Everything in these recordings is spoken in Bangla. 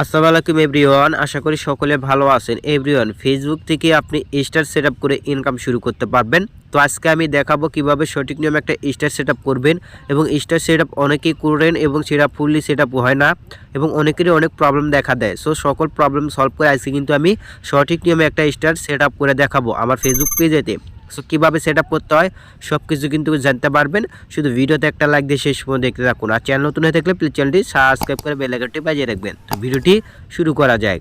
আসসালামু আলাইকুম এভরিওয়ান, আশা করি সকলে ভালো আছেন। এভরিওয়ান ফেসবুক থেকে আপনি স্টার সেট করে ইনকাম শুরু করতে পারবেন। তো আজকে আমি দেখাবো কীভাবে সঠিক নিয়মে একটা স্টার সেট করবেন এবং স্টার সেট আপ অনেকেই করেন এবং সেটা ফুললি সেট হয় না এবং অনেকেরই অনেক প্রবলেম দেখা দেয়। সো সকল প্রবলেম সলভ করে আজকে কিন্তু আমি সঠিক নিয়মে একটা স্টার সেট করে দেখাবো। আমার ফেসবুক পেজেতে সো কীভাবে সেট আপ করতে হয় সব কিছু কিন্তু জানতে পারবেন। শুধু ভিডিওতে একটা লাইক দিয়ে শেষ পর্যন্ত দেখতে থাকুন। আর চ্যানেল নতুন হয়ে থাকলে প্লিজ চ্যানেলটি সাবস্ক্রাইব করে বেলাইকনটি বাজিয়ে রাখবেন। তো, ভিডিওটি শুরু করা যায়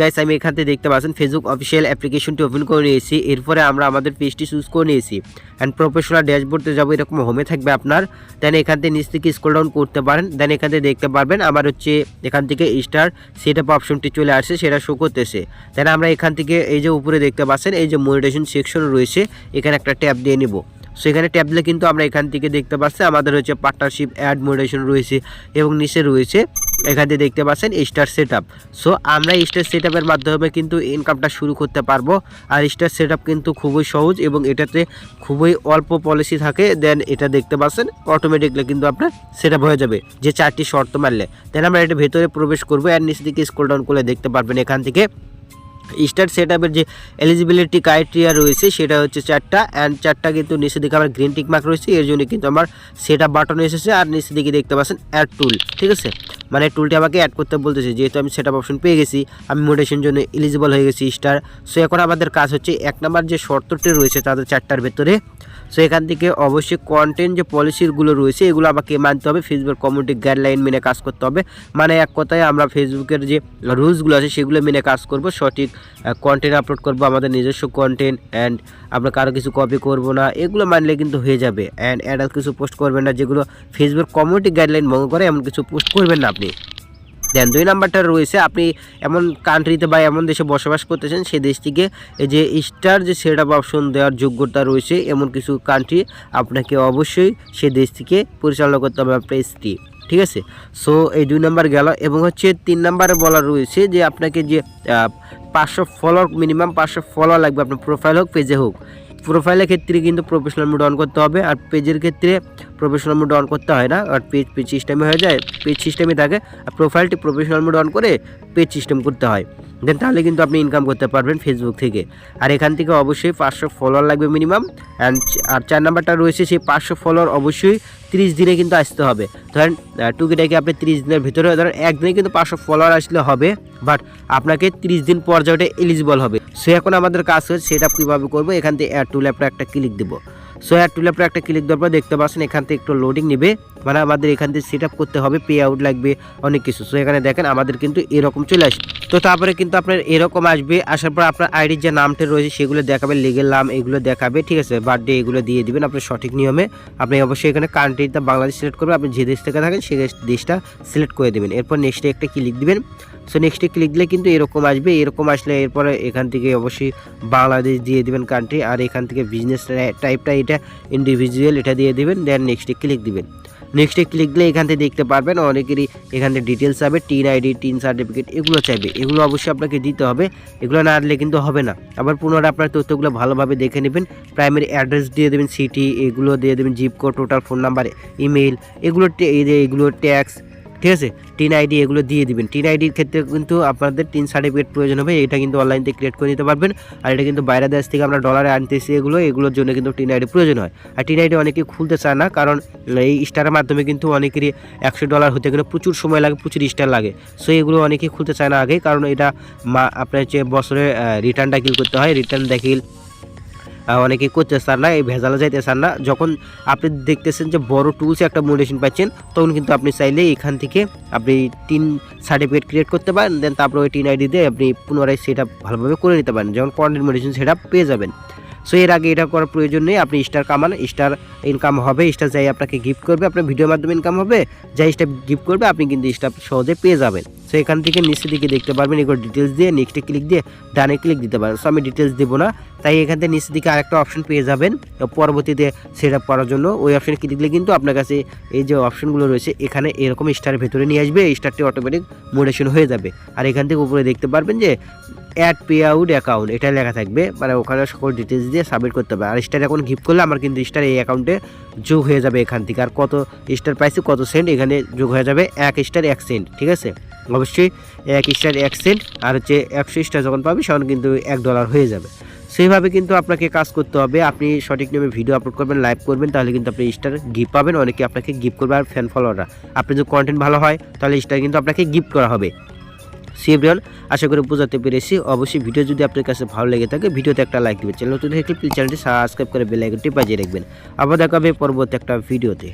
গাইস আমি এখান থেকে দেখতে পাচ্ছেন ফেসবুক অফিসিয়াল অ্যাপ্লিকেশনটি ওপেন করে নিয়েছি। এরপরে আমরা আমাদের পেজটি চুজ করে নিয়েছি। অ্যান্ড প্রফেশনাল ড্যাশবোর্ডে যাব, এরকম হোমে থাকবে আপনার। দেন এখান থেকে নিচ থেকে স্ক্রল ডাউন করতে পারেন। দেন এখান থেকে দেখতে পারবেন আমার হচ্ছে এখান থেকে স্টার সেট আপ অপশনটি চলে আসছে, সেটা শো করতেছে। দেন আমরা এখান থেকে এই যে উপরে দেখতে পাচ্ছেন, এই যে মনিটেশন সেকশন রয়েছে। এখানে একটা ট্যাব দিয়ে নিব। সেখানে ট্যাবলে কিন্তু আমরা এখান থেকে দেখতে পাচ্ছি আমাদের হচ্ছে পার্টনারশিপ অ্যাড মোডেশন রয়েছে এবং নিচে রয়েছে। এখান থেকে দেখতে পাচ্ছেন স্টার সেট সো আমরা স্টার সেট মাধ্যমে কিন্তু ইনকামটা শুরু করতে পারব। আর স্টার সেট কিন্তু খুবই সহজ এবং এটাতে খুবই অল্প পলিসি থাকে। দেন এটা দেখতে পাচ্ছেন অটোমেটিকলি কিন্তু আপনার সেট হয়ে যাবে যে চারটি শর্ত মারলে। দেন আমরা এটা ভেতরে প্রবেশ করব। আর নিচে দিকে স্ক্রল ডাউন করে দেখতে পারবেন এখান থেকে। স্টার সেট আপের যে এলিজিবিলিটি ক্রাইটেরিয়া রয়েছে, সেটা হচ্ছে চারটা। অ্যান্ড চারটা কিন্তু নিচে দিকে আমার গ্রিন টিক মার্ক রয়েছে। এর জন্য কিন্তু আমার সেট আপ বাটন এসেছে। আর নিচে দিকে দেখতে পাচ্ছেন অ্যাড টুল ঠিক আছে? মানে টুলটি আমাকে অ্যাড করতে বলতেছে, যেহেতু আমি সেট অপশন পেয়ে গেছি, আমি মোটেশন জন্য এলিজিবল হয়ে গেছি স্টার সো এখন আমাদের কাজ হচ্ছে, এক নম্বর যে শর্তটি রয়েছে তাদের চারটার ভেতরে সো এখান থেকে অবশ্যই কন্টেন্ট যে পলিসিগুলো রয়েছে, এগুলো আমাকে মানতে হবে। ফেসবুক কমিউনিটি গাইডলাইন মেনে কাজ করতে হবে। মানে এক কথায় আমরা ফেসবুকের যে রুলসগুলো আছে, সেগুলো মেনে কাজ করব সঠিক কন্টেন্ট আপলোড করব, আমাদের নিজস্ব কন্টেন্ট অ্যান্ড আমরা কারও কিছু কপি করব না, এগুলো মানলে কিন্তু হয়ে যাবে। অ্যান্ড অ্যাডাল কিছু পোস্ট করবেন না, যেগুলো ফেসবুক কমিউনিটি গাইডলাইন ভঙ্গ করে, এমন কিছু পোস্ট করবেন না আপনি। দেন, দুই নাম্বারটা রয়েছে, আপনি এমন কান্ট্রিতে বা এমন দেশে বসবাস করতেছেন সেই দেশ থেকে এই যে স্টার যে সেট আপ অপশন দেওয়ার যোগ্যতা রয়েছে, এমন কিছু কান্ট্রি আপনাকে অবশ্যই সে দেশ থেকে পরিচালনা করতে হবে আপনার এসটি ঠিক আছে? সো এই দুই নাম্বার গেল, এবং হচ্ছে তিন নাম্বারে বলা রয়েছে যে আপনাকে যে পাঁচশো ফলোয়ার মিনিমাম পাঁচশো ফলোয়ার লাগবে আপনার প্রোফাইল হোক পেজে হোক প্রোফাইলের ক্ষেত্রে কিন্তু প্রফেশনাল মোড অন করতে হবে আর পেজের ক্ষেত্রে প্রফেশনাল মোড অন করতে হয় না। আর পেজ পেজ সিস্টেমে হয়ে যায় পেজ সিস্টেমে থাকে আর প্রোফাইলটি প্রফেশনাল মোড অন করে পেজ সিস্টেম করতে হয়। দেন তাহলে কিন্তু আপনি ইনকাম করতে পারবেন ফেসবুক থেকে। আর এখান থেকে অবশ্যই পাঁচশো ফলোয়ার লাগবে মিনিমাম অ্যান্ড আর চার নাম্বারটা রয়েছে সেই পাঁচশো ফলোয়ার অবশ্যই তিরিশ দিনে কিন্তু আসতে হবে। ধরেন টুকিটাকে আপনি তিরিশ দিনের ভিতরে ধরেন একদিনে কিন্তু পাঁচশো ফলোয়ার আসলে হবে। বাট আপনাকে তিরিশ দিন পর যে ওটা এলিজিবল হবে। সো এখন আমাদের কাজ হচ্ছে সেটা কীভাবে করব? এখান থেকে অ্যাড টু ল্যাপটা একটা ক্লিক দেবো। সো অ্যাড টু ল্যাপটা একটা ক্লিক দেওয়ার পর দেখতে পাচ্ছেন এখান থেকে একটু লোডিং নেবে। মানে আমাদের এখান থেকে সেট করতে হবে পে আউট লাগবে, অনেক কিছু। সো এখানে দেখেন আমাদের কিন্তু এরকম চলে আসে। তো তারপরে কিন্তু আপনার এরকম আসবে, আসার পর আপনার আইডির যে নামটা রয়েছে সেগুলো দেখাবে লিগেল নাম এগুলো দেখাবে, ঠিক আছে? বার্থডে এগুলো দিয়ে দিবেন আপনার সঠিক নিয়মে। আপনি অবশ্যই এখানে কান্ট্রিটা বাংলাদেশ সিলেক্ট করবেন, আপনি যে দেশ থেকে থাকেন সেই দেশটা সিলেক্ট করে দেবেন। এরপর নেক্সটে একটা ক্লিক দিবেন। সো নেক্সটে ক্লিক দিলে কিন্তু এরকম আসবে, এরকম আসলে এরপরে এখান থেকে অবশ্যই বাংলাদেশ দিয়ে দিবেন কান্ট্রি আর এখান থেকে বিজনেস টাইপটা এটা ইন্ডিভিজুয়াল এটা দিয়ে দিবেন দেন নেক্সটে ক্লিক দিবেন। নেক্সটে ক্লিক দিলে এখান থেকে দেখতে পারবেন অনেকেরই এখান থেকে ডিটেলস চাবে টিন আইডি টিন সার্টিফিকেট এগুলো চাইবে। এগুলো অবশ্যই আপনাকে দিতে হবে। এগুলো না দিলে কিন্তু হবে না। আবার পুনরায় আপনার তথ্যগুলো ভালোভাবে দেখে নেবেন। প্রাইমারি অ্যাড্রেস দিয়ে দেবেন সিটি এগুলো দিয়ে দেবেন zip code total phone number email এগুলো এগুলো ট্যাক্স ঠিক আছে? টিন আইডি এগুলো দিয়ে দিবেন। টিন আইডির ক্ষেত্রে কিন্তু আপনাদের টিন সার্টিফিকেট প্রয়োজন হবে, এটা কিন্তু অনলাইন থেকে ক্রিয়েট করে নিতে পারবেন। আর এটা কিন্তু বাইরের দেশ থেকে আমরা ডলারে আনতেছি এগুলো, এগুলোর জন্য কিন্তু টিন আইডি প্রয়োজন হয়। আর টিন আইডি অনেকে খুলতে চায় না, কারণ এই স্টারের মাধ্যমে কিন্তু অনেকেরই একশো ডলার হতে গেলে প্রচুর সময় লাগে, প্রচুর স্টার লাগে। সো এগুলো অনেকেই খুলতে চায় না আগে, কারণ এটা মা, আপনার হচ্ছে বছরে রিটার্ন দাখিল করতে হয়? রিটার্ন দাখিল অনেকে করতে চান না, এই ভেজালে যাইতে চান না। যখন আপনি দেখতেছেন যে বড় টুলসে একটা মোটিভেশন পাচ্ছেন, তখন কিন্তু আপনি চাইলে এখান থেকে আপনি তিন সার্টিফিকেট ক্রিয়েট করতে পারেন দেন তারপরে ওই টিন আইডি দিয়ে আপনি পুনরায় সেটা ভালোভাবে করে নিতে পারেন, যেমন কন্টেন্ট মোটিভেশন সেটা পেয়ে যাবেন। সো এর আগে এটা করার প্রয়োজন নেই, আপনি স্টার কামান স্টার ইনকাম হবে স্টার যাই আপনাকে গিফট করবে, আপনার ভিডিওর মাধ্যমে ইনকাম হবে, যাই স্টার গিফট করবে, আপনি কিন্তু স্টার সহজে পেয়ে যাবেন। সো এখান থেকে নিচের দিকে দেখতে পারবেন, এগুলো ডিটেলস দিয়ে নেক্সটে ক্লিক দিয়ে ডানে ক্লিক দিতে পারেন। সো আমি ডিটেলস দেবো না। তাই এখান থেকে নিচের দিকে আরেকটা অপশন পেয়ে যাবেন। পরবর্তীতে সেট আপ করার জন্য ওই অপশানে ক্লিক দিলে কিন্তু আপনার কাছে এই যে অপশনগুলো রয়েছে, এখানে এরকম স্টারের ভেতরে নিয়ে আসবে। এই স্টারটি অটোমেটিক মোডেশন হয়ে যাবে। আর এখান থেকে উপরে দেখতে পারবেন যে অ্যাড পে আউট অ্যাকাউন্ট এটা লেখা থাকবে। মানে ওখানে সকল ডিটেলস দিয়ে সাবমিট করতে হবে। আর স্টার এখন গিফট করলে আমার কিন্তু স্টার এই অ্যাকাউন্টে যোগ হয়ে যাবে এখান থেকে। আর কত স্টার পাইছি কত সেন্ট এখানে যোগ হয়ে যাবে এক স্টার এক সেন্ট ঠিক আছে? অবশ্যই এক স্টার এক সেন্ট আর হচ্ছে একশো স্টার যখন পাবে তখন কিন্তু এক ডলার হয়ে যাবে। সেইভাবে কিন্তু আপনাকে কাজ করতে হবে। আপনি সঠিক নিয়মে ভিডিও আপলোড করবেন লাইভ করবেন, তাহলে কিন্তু আপনি স্টার গিফট পাবেন। অনেকে আপনাকে গিফট করবে আর ফ্যান ফলোয়াররা আপনি যদি কন্টেন্ট ভালো হয়, তাহলে স্টার কিন্তু আপনাকে গিফট করা হবে। সিএব্রিয়ান আশা করি বোঝাতে পেরেছি। অবশ্যই ভিডিও যদি আপনার কাছে ভালো লেগে থাকে ভিডিওতে একটা লাইক দিবেন। চ্যানেল নতুন থাকলে প্লিজ চ্যানেলটি সাবস্ক্রাইব করে বেল আইকনটি বাজিয়ে রাখবেন। আবার দেখা হবে পরবর্তী একটা ভিডিওতে